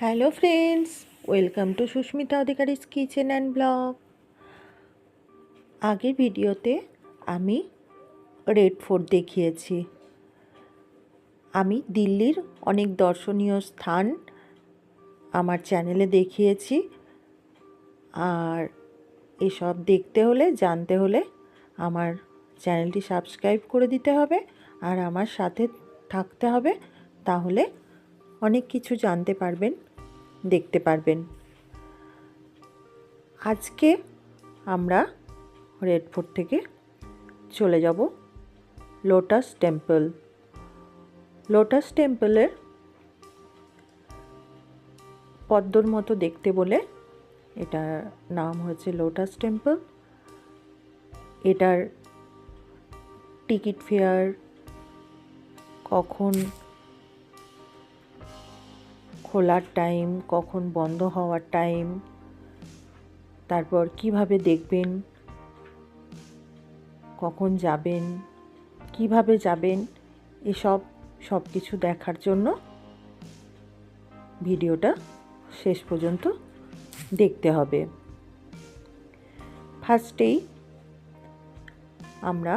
Hello friends welcome to Susmita Adhikari's kitchen and blog আগের ভিডিওতে আমি রেড ফোর্ট দেখিয়েছি। আমি দিল্লির অনেক দর্শনীয় স্থান আমার চ্যানেলে দেখিয়েছি। আর এসব দেখতে হলে, জানতে হলে আমার চ্যানেলটি সাবস্ক্রাইব করে দিতে হবে। আর আমার সাথে থাকতে হবে, তাহলে অনেক কিছু জানতে পারবেন, দেখতে পারবেন। আজকে আমরা রেড ফোর্ট থেকে চলে যাব লোটাস টেম্পল। লোটাস টেম্পলের পদ্মর মতো দেখতে বলে এটার নাম হয়েছে লোটাস টেম্পল। এটার টিকিট ফেয়ার কখন খোলার টাইম কখন বন্ধ হওয়ার টাইম তারপর কীভাবে দেখবেন, কখন যাবেন, কীভাবে যাবেন, এসব সব কিছু দেখার জন্য ভিডিওটা শেষ পর্যন্ত দেখতে হবে। ফার্স্টেই আমরা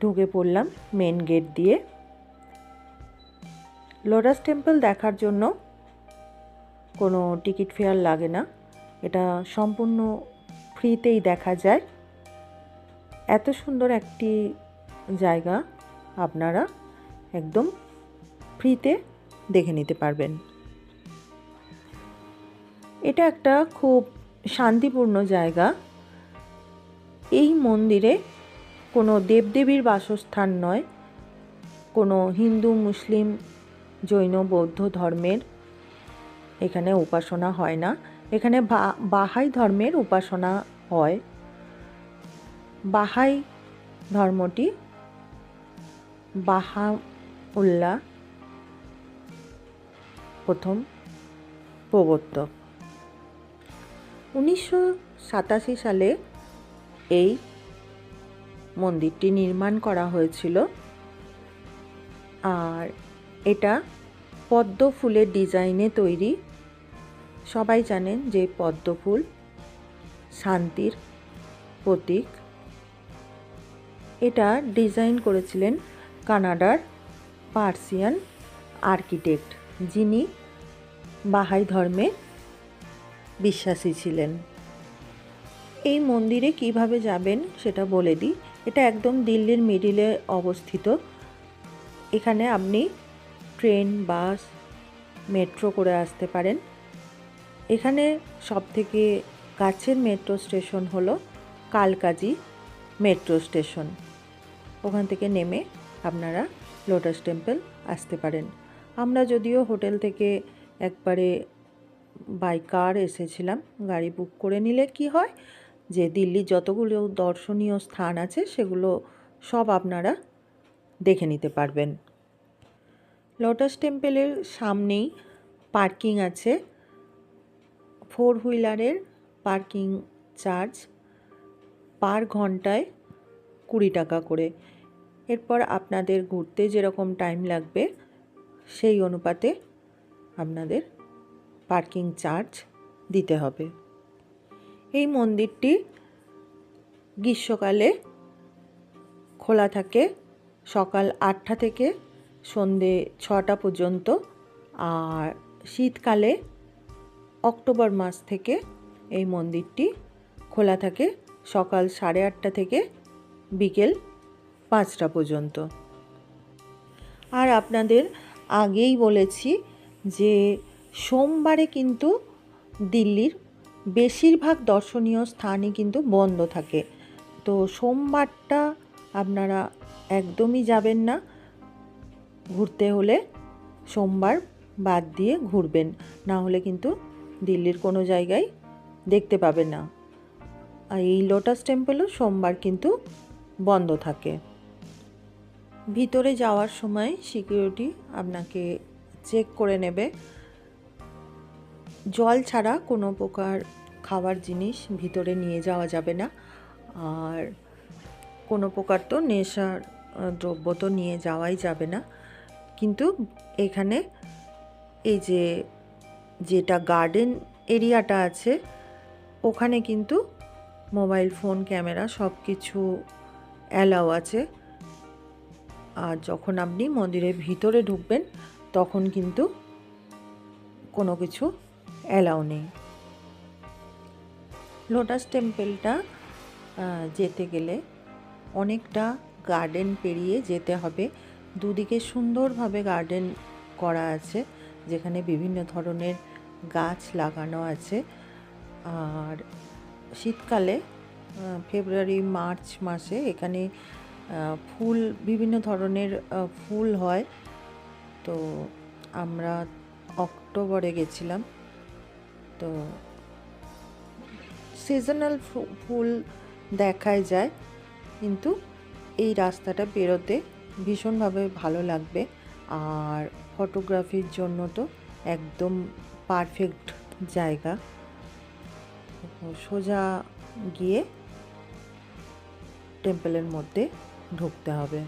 ঢুকে পড়লাম মেন গেট দিয়ে। লোটাস টেম্পল দেখার জন্য কোনো টিকিট ফেয়ার লাগে না। এটা সম্পূর্ণ ফ্রিতেই দেখা যায়। এত সুন্দর একটি জায়গা আপনারা একদম ফ্রিতে দেখে নিতে পারবেন। এটা একটা খুব শান্তিপূর্ণ জায়গা। এই মন্দিরে কোনো দেবদেবীর বাসস্থান নয়, কোনো হিন্দু, মুসলিম জৈন বৌদ্ধ ধর্মের এখানে উপাসনা হয় না। এখানে বাহাই ধর্মের উপাসনা হয়। বাহাই ধর্মটি বাহাউল্লাহ প্রথম প্রবর্তক। উনিশশো সাতাশি সালে এই মন্দিরটি নির্মাণ করা হয়েছিল। আর এটা পদ্ম ফুলের ডিজাইনে তৈরি। সবাই জানেন যে পদ্ম ফুল শান্তির প্রতীক। এটা ডিজাইন করেছিলেন কানাডার পার্সিয়ান আর্কিটেক্ট যিনি বাহাই ধর্মে বিশ্বাসী ছিলেন। এই মন্দিরে কীভাবে যাবেন সেটা বলে দিই। এটা একদম দিল্লির মিডিলে অবস্থিত। এখানে আপনি ট্রেন, বাস, মেট্রো করে আসতে পারেন। এখানে সবথেকে কাছের মেট্রো স্টেশন হলো কালকাজি মেট্রো স্টেশন। ওখান থেকে নেমে আপনারা লোটাস টেম্পল আসতে পারেন। আমরা যদিও হোটেল থেকে একবারে বাই কার এসেছিলাম, গাড়ি বুক করে নিলে কি হয়? যে দিল্লির যতগুলো দর্শনীয় স্থান আছে সেগুলো সব আপনারা দেখে নিতে পারবেন। লোটাস টেম্পেলের সামনেই পার্কিং আছে। ফোর হুইলারের পার্কিং চার্জ পার ঘন্টায় কুড়ি টাকা করে। এরপর আপনাদের ঘুরতে যেরকম টাইম লাগবে, সেই অনুপাতে আপনাদের পার্কিং চার্জ দিতে হবে। এই মন্দিরটি গ্রীষ্মকালে খোলা থাকে সকাল আটটা থেকে সন্ধে ছটা পর্যন্ত আর শীতকালে অক্টোবর মাস থেকে এই মন্দিরটি খোলা থাকে সকাল সাড়ে আটটা থেকে বিকেল পাঁচটা পর্যন্ত। আর আপনাদের আগেই বলেছি যে সোমবারে কিন্তু দিল্লির বেশিরভাগ দর্শনীয় স্থানই কিন্তু বন্ধ থাকে। তো সোমবারটা আপনারা একদমই যাবেন না। ঘুরতে হলে সোমবার বাদ দিয়ে ঘুরবেন। না হলে কিন্তু দিল্লির কোনো জায়গায় দেখতে পাবেন না। আর এই লোটাস টেম্পলও সোমবার কিন্তু বন্ধ থাকে। ভিতরে যাওয়ার সময় সিকিউরিটি আপনাকে চেক করে নেবে। জল ছাড়া কোনো প্রকার খাবার জিনিস ভিতরে নিয়ে যাওয়া যাবে না। আর কোনো প্রকার তো নেশার দ্রব্য তো নিয়ে যাওয়াই যাবে না। কিন্তু এখানে এই যে, যেটা গার্ডেন এরিয়াটা আছে, ওখানে কিন্তু মোবাইল ফোন ক্যামেরা সব কিছু অ্যালাউ আছে। আর যখন আপনি মন্দিরের ভিতরে ঢুকবেন, তখন কিন্তু কোনো কিছু অ্যালাউ নেই। লোটাস টেম্পেলটা যেতে গেলে অনেকটা গার্ডেন পেরিয়ে যেতে হবে। দুদিকে সুন্দরভাবে গার্ডেন করা আছে, যেখানে বিভিন্ন ধরনের গাছ লাগানো আছে। আর শীতকালে ফেব্রুয়ারি মার্চ মাসে এখানে ফুল, বিভিন্ন ধরনের ফুল হয়। তো আমরা অক্টোবরে গেছিলাম। তো সিজনাল ফুল দেখাই যায়, কিন্তু এই রাস্তাটা বেরোতে ভীষণভাবে ভালো লাগবে। আর ফটোগ্রাফির জন্য তো একদম পারফেক্ট জায়গা। সোজা গিয়ে টেম্পলের মধ্যে ঢুকতে হবে।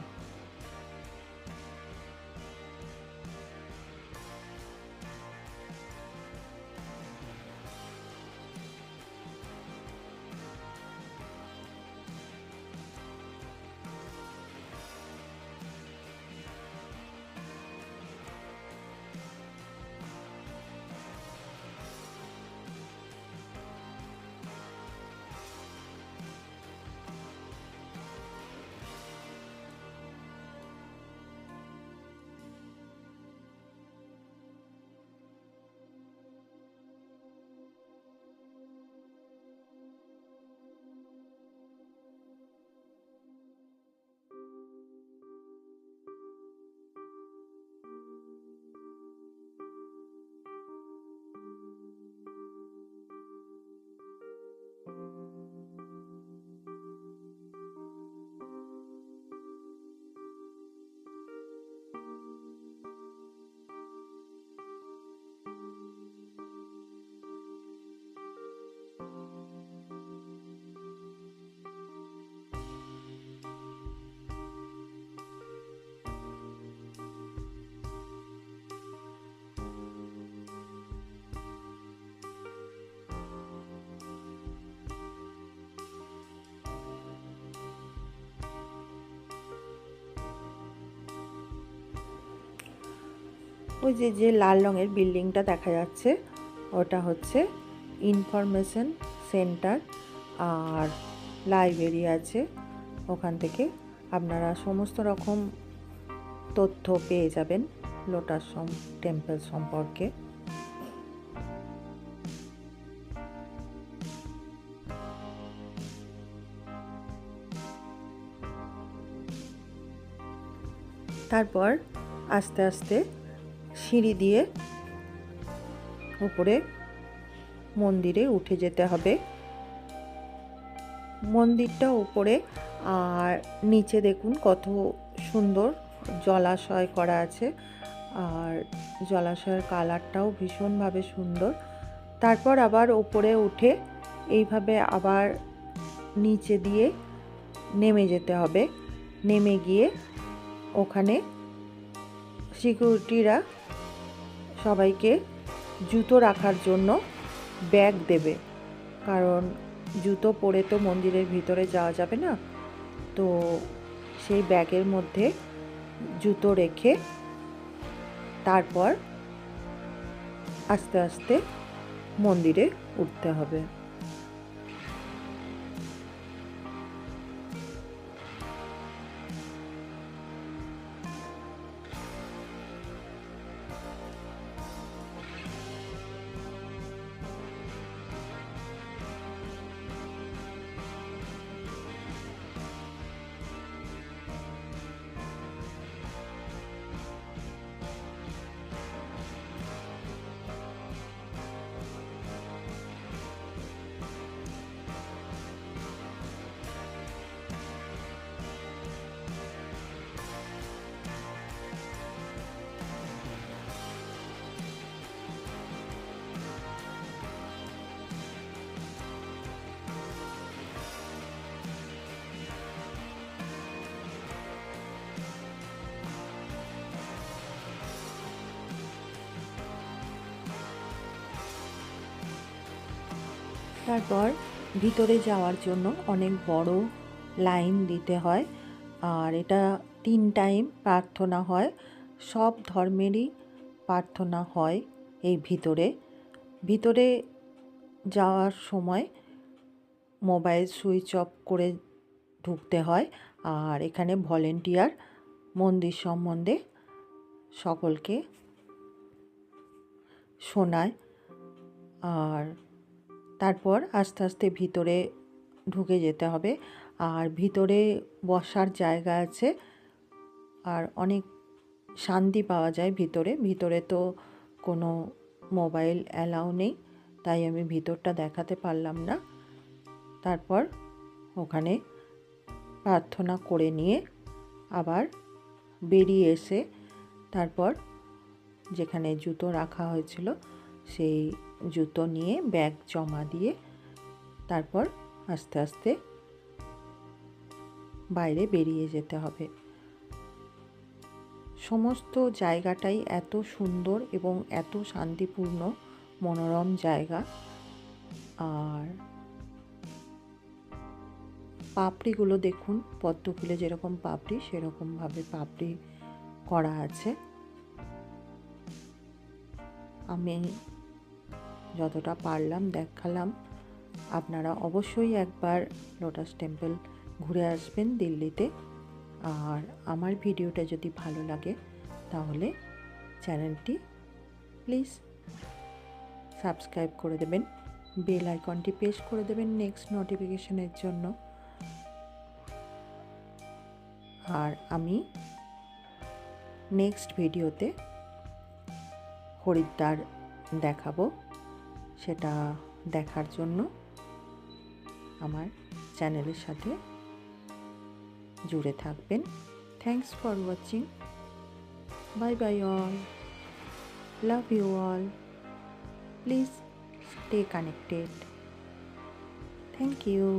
ওই যে যে লাল রঙের বিল্ডিংটা দেখা যাচ্ছে, ওটা হচ্ছে ইনফরমেশন সেন্টার আর লাইব্রেরি আছে। ওখান থেকে আপনারা সমস্ত রকম তথ্য পেয়ে যাবেন লোটাস টেম্পল সম্পর্কে। তারপর আস্তে আস্তে সিঁড়ি দিয়ে উপরে মন্দিরে উঠে যেতে হবে। মন্দিরটা উপরে আর নিচে দেখুন কত সুন্দর জলাশয় করা আছে। আর জলাশয়ের কালারটাও ভীষণভাবে সুন্দর। তারপর আবার ওপরে উঠে এইভাবে আবার নিচে দিয়ে নেমে যেতে হবে। নেমে গিয়ে ওখানে সিকিউরিটিরা সবাইকে জুতো রাখার জন্য ব্যাগ দেবে। কারণ জুতো পরে তো মন্দিরের ভিতরে যাওয়া যাবে না। তো সেই ব্যাগের মধ্যে জুতো রেখে তারপর আস্তে আস্তে মন্দিরে উঠতে হবে। তারপর ভিতরে যাওয়ার জন্য অনেক বড় লাইন দিতে হয়। আর এটা তিন টাইম প্রার্থনা হয়। সব ধর্মেরই প্রার্থনা হয় এই ভিতরে। ভিতরে যাওয়ার সময় মোবাইল সুইচ অফ করে ঢুকতে হয়। আর এখানে ভলেন্টিয়ার মন্দির সম্বন্ধে সকলকে শোনায়। আর তারপর আস্তে আস্তে ভিতরে ঢুকে যেতে হবে। আর ভিতরে বসার জায়গা আছে। আর অনেক শান্তি পাওয়া যায় ভিতরে। ভিতরে তো কোনো মোবাইল অ্যালাউ নেই, তাই আমি ভিতরটা দেখাতে পারলাম না। তারপর ওখানে প্রার্থনা করে নিয়ে আবার বেরিয়ে এসে তারপর যেখানে জুতো রাখা হয়েছিল, সেই জুতো নিয়ে ব্যাগ জমা দিয়ে তারপর আস্তে আস্তে বাইরে বেরিয়ে যেতে হবে। সমস্ত জায়গাটাই এত সুন্দর এবং এত শান্তিপূর্ণ, মনোরম জায়গা। আর পাপড়িগুলো দেখুন পদ্ম ফুলে যেরকম পাপড়ি, সেরকমভাবে পাপড়ি করা আছে। আমি যতটা পারলাম দেখালাম। আপনারা অবশ্যই একবার লোটাস টেম্পল ঘুরে আসবেন দিল্লিতে। আর আমার ভিডিওটা যদি ভালো লাগে, তাহলে চ্যানেলটি প্লিজ সাবস্ক্রাইব করে দেবেন। বেল আইকনটি প্রেস করে দেবেন নেক্সট নোটিফিকেশনের জন্য। আর আমি নেক্সট ভিডিওতে হরিদ্বার দেখাবো। সেটা দেখার জন্য আমার চ্যানেলের সাথে জুড়ে থাকবেন। Thanks for watching bye bye all love you all please stay connected thank you